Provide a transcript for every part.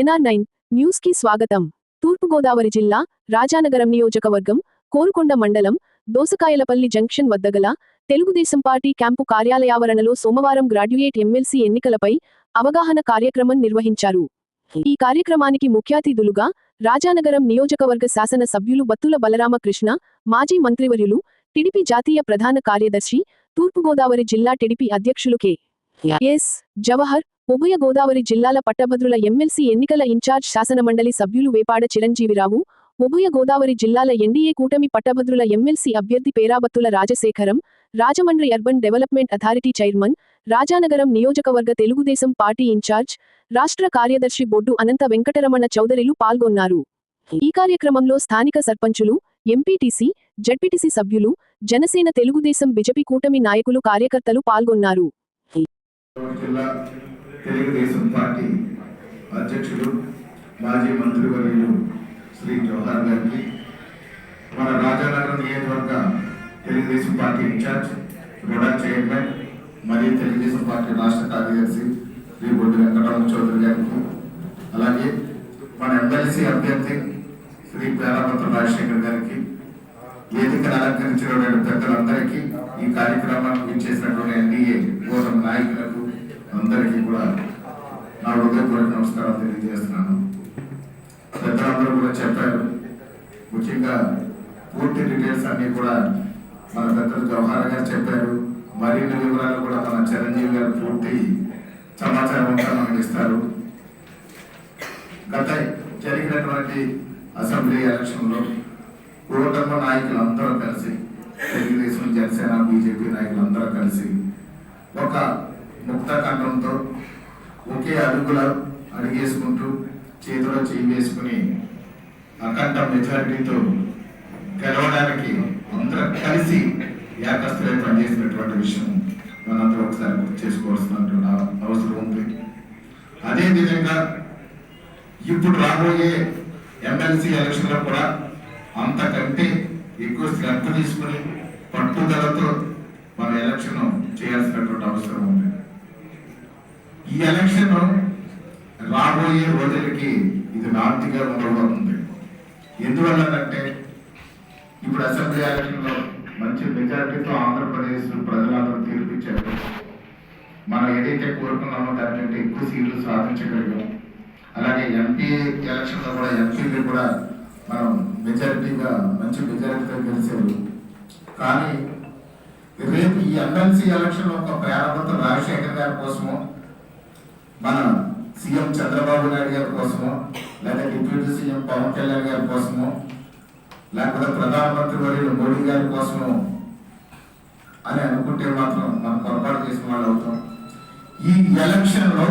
NR nine న్యూస్కి స్వాగతం. తూర్పుగోదావరి జిల్లా రాజానగరం నియోజకవర్గం కోరుకొండ మండలం దోసకాయలపల్లి జంక్షన్ వద్ద గల తెలుగుదేశం పార్టీ క్యాంపు కార్యాలయావరణలో సోమవారం గ్రాడ్యుయేట్ ఎమ్మెల్సీ ఎన్నికలపై అవగాహన కార్యక్రమం నిర్వహించారు. ఈ కార్యక్రమానికి ముఖ్య అతిథులుగా రాజానగరం నియోజకవర్గ శాసన సభ్యులు బత్తుల బలరామకృష్ణ మాజీ మంత్రివర్యులు టిడిపి జాతీయ ప్రధాన కార్యదర్శి తూర్పుగోదావరి జిల్లా టిడిపి అధ్యక్షులు కె. ఎస్. జవహర్ ఉభయ గోదావరి జిల్లాల పట్టభద్రుల ఎమ్మెల్సీ ఎన్నికల ఇన్ఛార్జ్ శాసనమండలి సభ్యులు వేపాడ చిరంజీవిరావు ఉభయ గోదావరి జిల్లాల ఎన్డీఏ కూటమి పట్టభద్రుల ఎమ్మెల్సీ అభ్యర్థి Perabattula Rajasekharam Rajahmundry urban development authority chairman Rajanagaram నియోజకవర్గ తెలుగుదేశం పార్టీ ఇన్ఛార్జ్ రాష్ట్ర కార్యదర్శి బొడ్డు అనంత వెంకటరమణ చౌదరిలు పాల్గొన్నారు. ఈ కార్యక్రమంలో స్థానిక సర్పంచులు ఎంపీటీసీ జడ్పీటీసీ సభ్యులు జనసేన తెలుగుదేశం బిజెపి కూటమి నాయకులు కార్యకర్తలు పాల్గొన్నారు. తెలుగుదేశం పార్టీ అధ్యక్షులు మాజీ మంత్రివర్యులు శ్రీ జవహర్ గారికి మన రాజానగరం నియోజకవర్గ Telugu Desam party in-charge RUDA chairman మరియు తెలుగుదేశం పార్టీ రాష్ట్ర కార్యదర్శి శ్రీ బొడ్డు వెంకటరామ చౌదరి గారికి అలాగే మన ఎమ్మెల్సీ అభ్యర్థి శ్రీ పేరాపత్ర రాజశేఖర్ గారికి వేదికను అలంకరించినటువంటి పెద్దలందరికీ ఈ కార్యక్రమానికి ఇచ్చేసినటువంటి ఎన్డీఏ గౌరవ నాయకులకు అందరికీ కూడా నా హృదయపూర్వక నమస్కారాలు తెలియజేస్తున్నాను. పెద్దలందరూ కూడా చెప్పారు ముఖ్యంగా పూర్తి డీటెయిల్స్ అన్నీ కూడా మన పెద్దలు జవహర్ గారు చెప్పారు. మరిన్ని వివరాలు కూడా మన చిరంజీవి గారు పూర్తి సమాచారం అంతా మనకి ఇస్తారు. గత జరిగినటువంటి అసెంబ్లీ ఎలక్షన్లో కూటమి నాయకులు అందరూ కలిసి తెలుగుదేశం జనసేన బీజేపీ నాయకులు అందరూ కలిసి ఒక ముక్తకంఠంతో ఒకే అడుగుల అడిగేసుకుంటూ చేతిలో చేయి వేసుకుని అఖండ మెజారిటీతో గెలవడానికి అందరం కలిసి ఏకస్థలే పనిచేసినటువంటి విషయం మనందరూ ఒకసారి గుర్తు చేసుకోవాల్సినటువంటి అవసరం ఉంది. అదేవిధంగా ఇప్పుడు రాబోయే ఎమ్మెల్సీ ఎలక్షన్లో కూడా అంతకంటే ఎక్కువ శ్రద్ధ తీసుకుని పట్టుదలతో మన ఎలక్షన్ చేయాల్సినటువంటి అవసరం ఉంది. ఈ ఎలక్షన్ రాబోయే రోజులకి ఇది నార్తిగా ఉండబోతుంది. ఎందువల్లనంటే ఇప్పుడు అసెంబ్లీ ఎలక్షన్లో మంచి మెజారిటీతో ఆంధ్రప్రదేశ్ ప్రజలందరూ తీర్పిచ్చారు. మనం ఏదైతే కోరుకున్నామో దానికంటే ఎక్కువ సీట్లు సాధించగలిగాం. అలాగే ఎంపీ ఎలక్షన్లో కూడా ఎంపీలు కూడా మనం మెజారిటీగా మంచి మెజారిటీతో గెలిచారు. కానీ రేపు ఈ ఎమ్మెల్సీ ఎలక్షన్ ఒక ప్రారంభత రాజశేఖర్ గారి కోసమో మనం సీఎం చంద్రబాబు నాయుడు గారి కోసమో లేదా డిప్యూటీ సీఎం పవన్ కళ్యాణ్ గారి కోసమో లేకపోతే ప్రధానమంత్రి వర్యులు మోడీ గారి కోసమో అని అనుకుంటే మాత్రం మనం పొరపాటు చేసిన వాళ్ళు అవుతాం. ఈ ఎలక్షన్లో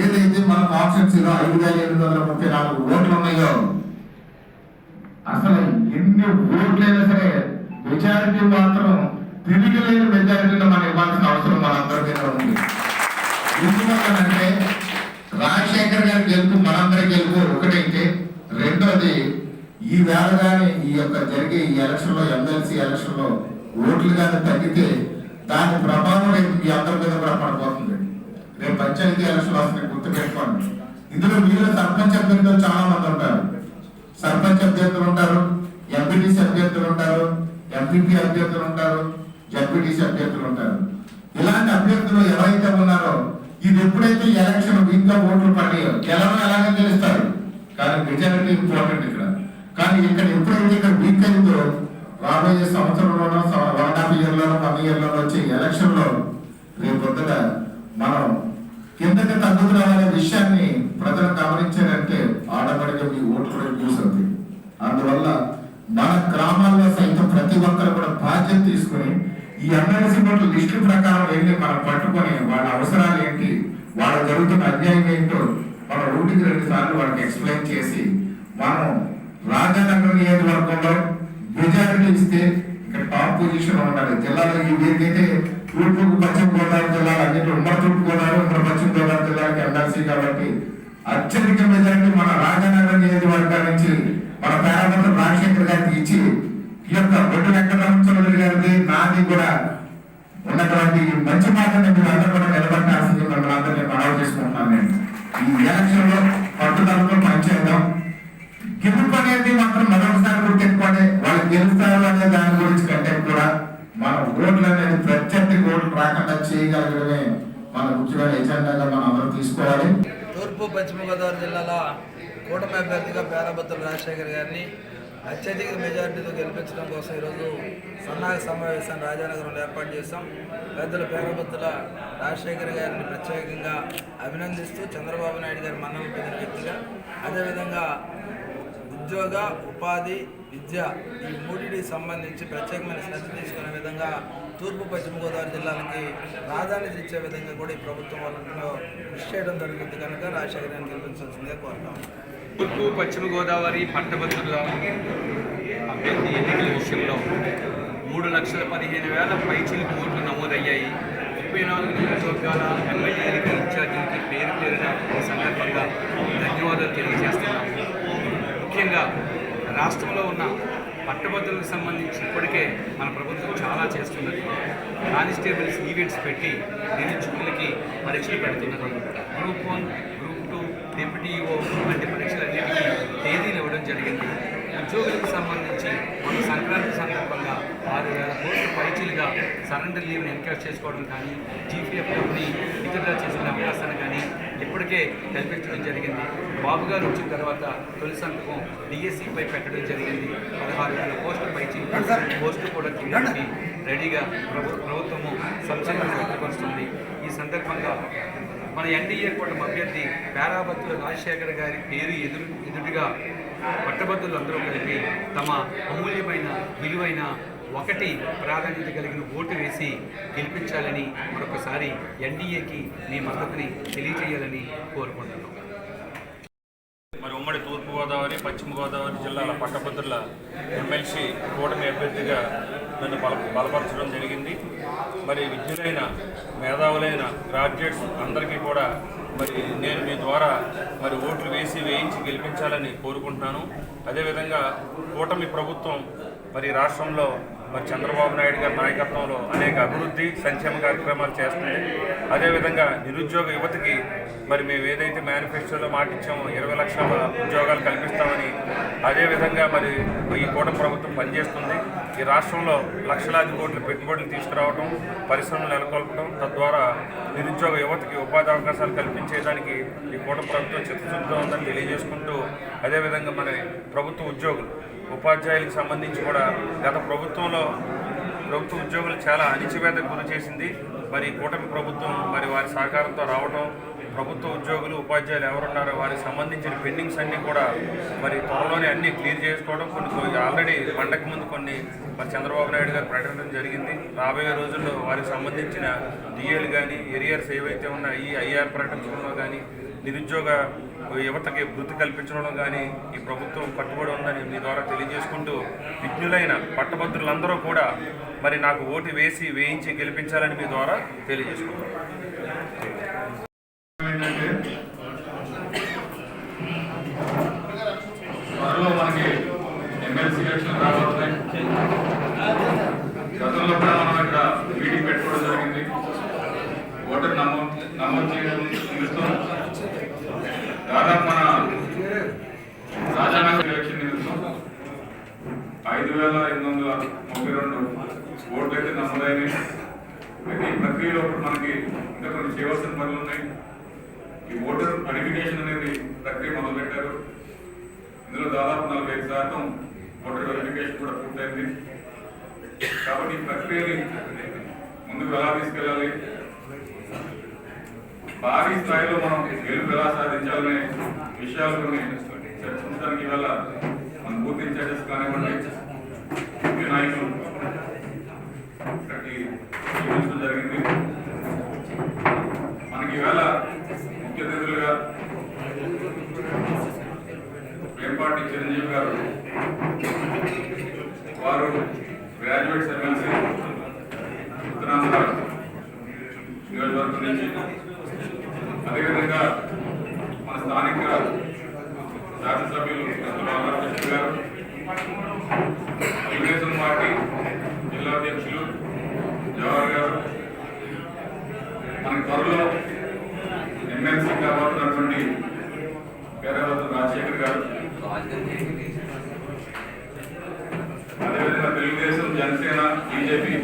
ఏదైతే మన కాన్స్టిట్యూన్సీలో ఐదు వేల ఎనిమిది వందల ముప్పై నాలుగు ఓట్లు ఉన్నాయో అసలు ఎన్ని ఓట్లైనా సరే మెజారిటీ మాత్రం తిరిగి లేని మెజారిటీలో మనం ఇవ్వాల్సిన అవసరం మనందరి మీద ఉంది. ఎందుకంటే రాజశేఖర్ గారి గెలుపు మనందరి గెలుపు ఒకటైతే రెండోది ఈ వేళ కానీ ఈ యొక్క జరిగే ఈ ఎలక్షన్లో ఎమ్మెల్సీ ఎలక్షన్లో ఓట్లు కానీ తగ్గితే దాని ప్రభావం రేపు మీ అందరి మీద కూడా పడిపోతుంది రేపు పంచాయతీ ఎలక్షన్ వస్తున్నాయి గుర్తు పెట్టుకోండి ఇందులో మీరు సర్పంచ్ అభ్యర్థులు చాలా మంది ఉంటారు. సర్పంచ్ అభ్యర్థులు ఉంటారు ఎంపీటీసీ అభ్యర్థులు ఉంటారు ఎంపీపీ అభ్యర్థులు ఉంటారు జడ్పీటీసీ అభ్యర్థులు ఉంటారు. ఇలాంటి అభ్యర్థులు ఎవరైతే ఉన్నారో ఇది ఎప్పుడైతే ఎలక్షన్ వీక్ ఓట్లు పడ్డాయో గెలవడం ఎలాగో తెలుస్తారు. కానీ మెజారిటీ ఇంపార్టెంట్ ఇక్కడ. కానీ ఇక్కడ ఎప్పుడైతే ఇక్కడ వీక్ అయిందో రాబోయే సంవత్సరంలోనో వన్ హాఫ్ ఇయర్లోనో వన్ ఇయర్లోనో వచ్చే ఎలక్షన్లో రేపు పొద్దున మనం కిందకి తగ్గుతున్నామనే విషయాన్ని ప్రజలు గమనించారంటే ఆడబడిగా మీ ఓట్లు కూడా యూస్ అందువల్ల మన గ్రామాల్లో సైతం ప్రతి ఒక్కరు కూడా బాధ్యత తీసుకుని ఈ ఎమ్మెల్సీ ఓట్ల లిస్టు ప్రకారం వెళ్ళి మనం పట్టుకొని వాళ్ళ అవసరాలు ఏంటి? వాళ్ళ జరుగుతున్న అన్యాయం ఏంటో మన ఊటికి రెండు సార్లు వాళ్ళకి ఎక్స్ప్లెయిన్ చేసి మనం రాజనగర నియోజకవర్గంలో మెజారిటీ ఇస్తే ఇక్కడ టాప్ పొజిషన్ ఉండాలి. జిల్లాలో ఈ వీరికైతే తూర్పు పశ్చిమ గోదావరి జిల్లాలు అన్నింటి ఉమ్మడి తూర్పు గోదావరి ఉమ్మడి పశ్చిమ గోదావరి జిల్లాకి ఎమ్మెల్సీ కాబట్టి అత్యధిక మెజారిటీ మన రాజనగర నియోజకవర్గం నుంచి మన పేరామంత్రి రాజశేఖర్ గారికి ఇచ్చి ఈ యొక్క బొడ్డు వెంకటరామ చౌదరి గారిది నాది కూడా ఉన్నటువంటి మంచి మాటని మీరు అందరూ కూడా నిలబెట్టాల్సింది మిమ్మల్ని అందరినీ మనవి చేసుకుంటున్నాను నేను. ఈ ఎలక్షన్లో పట్టుదలతో పనిచేద్దాం గెలుపు అనేది మాత్రం మరొకసారి గుర్తెట్టుకోండి వాళ్ళు గెలుస్తారు అనే దాని గురించి కంటే కూడా మన ఓట్లు అనేది ప్రత్యర్థి ఓట్లు రాకుండా చేయగలగడమే మన ముఖ్యమైన ఎజెండాగా మనం అందరం తీసుకోవాలి. తూర్పు పశ్చిమ గోదావరి జిల్లాలో కూటమి అభ్యర్థిగా పేరాబత్తుల రాజశేఖర్ గారిని అత్యధిక మెజార్టీతో గెలిపించడం కోసం ఈరోజు సన్నాహక సమావేశాన్ని రాజానగరంలో ఏర్పాటు చేశాం. పెద్దల పేరాబత్తుల రాజశేఖర్ గారిని ప్రత్యేకంగా అభినందిస్తూ చంద్రబాబు నాయుడు గారి మన్నలు పొందిన వ్యక్తిగా. అదేవిధంగా ఉద్యోగ ఉపాధి విద్య ఈ మూడింటికి సంబంధించి ప్రత్యేకమైన శ్రద్ధ తీసుకునే విధంగా తూర్పు పశ్చిమ గోదావరి జిల్లాలకి ప్రాధాన్యత ఇచ్చే విధంగా కూడా ఈ ప్రభుత్వం వాళ్ళలో కృషి చేయడం జరుగుతుంది కనుక రాజశేఖరాన్ని గారిని కోరుతాం తూర్పు పశ్చిమ గోదావరి పట్టభద్రుల అభ్యర్థి ఎన్నికల విషయంలో మూడు లక్షల పదిహేను వేల పైచిలకు ఓట్లు నమోదయ్యాయి. ముప్పై నాలుగు నియోజకవర్గాల ఎమ్మెల్యే ఎన్నికల ఇన్ఛార్జీలకి పేరు పేరున ఈ సందర్భంగా ధన్యవాదాలు తెలియజేస్తున్నాము. ముఖ్యంగా రాష్ట్రంలో ఉన్న పట్టభద్రులకు సంబంధించి ఇప్పటికే మన ప్రభుత్వం చాలా చేస్తున్నది. కానిస్టేబుల్స్ ఈవెంట్స్ పెట్టి నిరుద్యోగులకి పరీక్షలు పెడుతున్నది గ్రూప్ వన్ గ్రూప్ టూ డిప్యూటీఓ వంటి పరీక్షలు పరీక్షలన్నిటికీ తేదీలు ఇవ్వడం జరిగింది. ఉద్యోగులకు సంబంధించి మన సంక్రాంతి సందర్భంగా ఆరు వేల కోట్ల పైచీలుగా సరెండర్ లీవ్ని ఎన్కరేజ్ చేసుకోవడం కానీ జీపీఎఫ్ని విత్డ్రా చేసుకునే అవకాశాన్ని కానీ ఇప్పటికే కల్పించడం జరిగింది. బాబు గారు వచ్చిన తర్వాత తొలి సంతకం డిఎస్సిపై పెట్టడం జరిగింది. పదహారు వేల పోస్టులు పైచి పోస్టులు కూడా తీయడానికి రెడీగా ప్రభు ప్రభుత్వము సంక్షేమం వ్యక్తపరుస్తుంది. ఈ సందర్భంగా మన ఎన్డీఏ కూటమి అభ్యర్థి పేరాబత్తుల రాజశేఖర్ గారి పేరు ఎదురు ఎదురుగా పట్టభద్రులు అందరూ కలిపి తమ అమూల్యమైన విలువైన ఒకటి ప్రాధాన్యత కలిగిన ఓటు వేసి గెలిపించాలని మరొకసారి ఎన్డీఏకి మీ మద్దతుని తెలియజేయాలని కోరుకుంటున్నాం. మరి ఉమ్మడి తూర్పుగోదావరి పశ్చిమ గోదావరి జిల్లాల పట్టభద్రుల ఎమ్మెల్సీ కూటమి అభ్యర్థిగా నన్ను బల బలపరచడం జరిగింది. మరి విద్యులైన మేధావులైన గ్రాడ్యుయేట్స్ అందరికీ కూడా మరి నేను మీ ద్వారా మరి ఓట్లు వేసి వేయించి గెలిపించాలని కోరుకుంటున్నాను. అదేవిధంగా కూటమి ప్రభుత్వం మరి రాష్ట్రంలో మరి చంద్రబాబు నాయుడు గారి నాయకత్వంలో అనేక అభివృద్ధి సంక్షేమ కార్యక్రమాలు చేస్తుంది. అదేవిధంగా నిరుద్యోగ యువతకి మరి మేము ఏదైతే మేనిఫెస్టోలో మాటిచ్చామో ఇరవై లక్షల ఉద్యోగాలు కల్పిస్తామని అదేవిధంగా మరి ఈ కూట ప్రభుత్వం పనిచేస్తుంది. ఈ రాష్ట్రంలో లక్షలాది కోట్ల పెట్టుబడులు తీసుకురావడం పరిశ్రమలు నెలకొల్పడం తద్వారా నిరుద్యోగ యువతకి ఉపాధి అవకాశాలు కల్పించేదానికి ఈ కూట ప్రభుత్వం చిత్తశుద్ధితో ఉందని తెలియజేసుకుంటూ అదేవిధంగా మన ప్రభుత్వ ఉద్యోగులు ఉపాధ్యాయులకు సంబంధించి కూడా గత ప్రభుత్వంలో ప్రభుత్వ ఉద్యోగులు చాలా అణిచివేతకు గురి చేసింది. మరి కూటమి ప్రభుత్వం మరి వారి సహకారంతో రావడం ప్రభుత్వ ఉద్యోగులు ఉపాధ్యాయులు ఎవరున్నారో వారికి సంబంధించిన పెండింగ్స్ అన్నీ కూడా మరి త్వరలోనే అన్నీ క్లియర్ చేసుకోవడం కొన్ని ఆల్రెడీ పండగ ముందు కొన్ని మరి చంద్రబాబు నాయుడు గారు ప్రకటించడం జరిగింది. రాబోయే రోజుల్లో వారికి సంబంధించిన డిఏలు కానీ ఎరియర్స్ ఏవైతే ఉన్నాయో ఈ ఐఆర్ ప్రకటించడంలో కానీ నిరుద్యోగ యువతకి వృత్తి కల్పించడం కానీ ఈ ప్రభుత్వం కట్టుబడి ఉందని మీ ద్వారా తెలియజేసుకుంటూ విజ్ఞులైన పట్టభద్రులందరూ కూడా మరి నాకు ఓటు వేసి వేయించి గెలిపించాలని మీ ద్వారా తెలియజేసుకుంటాం మనకి ఎమ్మెల్సీ ఎలక్షన్ రాబోతున్నాయి గతంలో కూడా మనం ఇక్కడ మీటింగ్ పెట్టుకోవడం జరిగింది. ఓటర్ నమోదు నమోదు చేయడం నిమిత్తం దాదాపు మన రాజానగర్ ఎలక్షన్ ఐదు వేల ఎనిమిది వందల ముప్పై రెండు ఓట్లు అయితే నమోదైనాయి అయితే ఈ ప్రక్రియలో ఇప్పుడు మనకి ఇంకా కొన్ని చేయవలసిన పనులు ఉన్నాయి. ఈ ఓటర్ వెరిఫికేషన్ అనేది ప్రక్రియ మొదలుపెట్టారు. ఇందులో దాదాపు నలభై ఐదు శాతం ఓటర్ వెరిఫికేషన్ కూడా పూర్తయింది. కాబట్టి ఈ ప్రక్రియని ముందుకు ఎలా తీసుకెళ్ళాలి? భారీ స్థాయిలో మనం సాధించాలనే విషయాలు చర్చించడానికి ఇవాళ మన బూత్ ఇన్ఛార్జెస్ కానివ్వండి ముఖ్య నాయకులు ఇక్కడికి జరిగింది. మనకి ఈవేళ ముఖ్య అతిథులుగా వేంపాటి చిరంజీవి గారు వారు గ్రాడ్యుయేట్స్ ఎమ్మెల్సీ ఉత్తరాంధ్ర నియోజకవర్గం నుంచి. అదేవిధంగా స్థానిక శాసనసభ్యులు రామకృష్ణ గారు తెలుగుదేశం పార్టీ జిల్లా అధ్యక్షులు జవహర్ గారు మన త్వరలో ఎమ్మెల్సీ కాబోతున్నటువంటి పేద రాజశేఖర్ గారు. అదేవిధంగా తెలుగుదేశం జనసేన బీజేపీ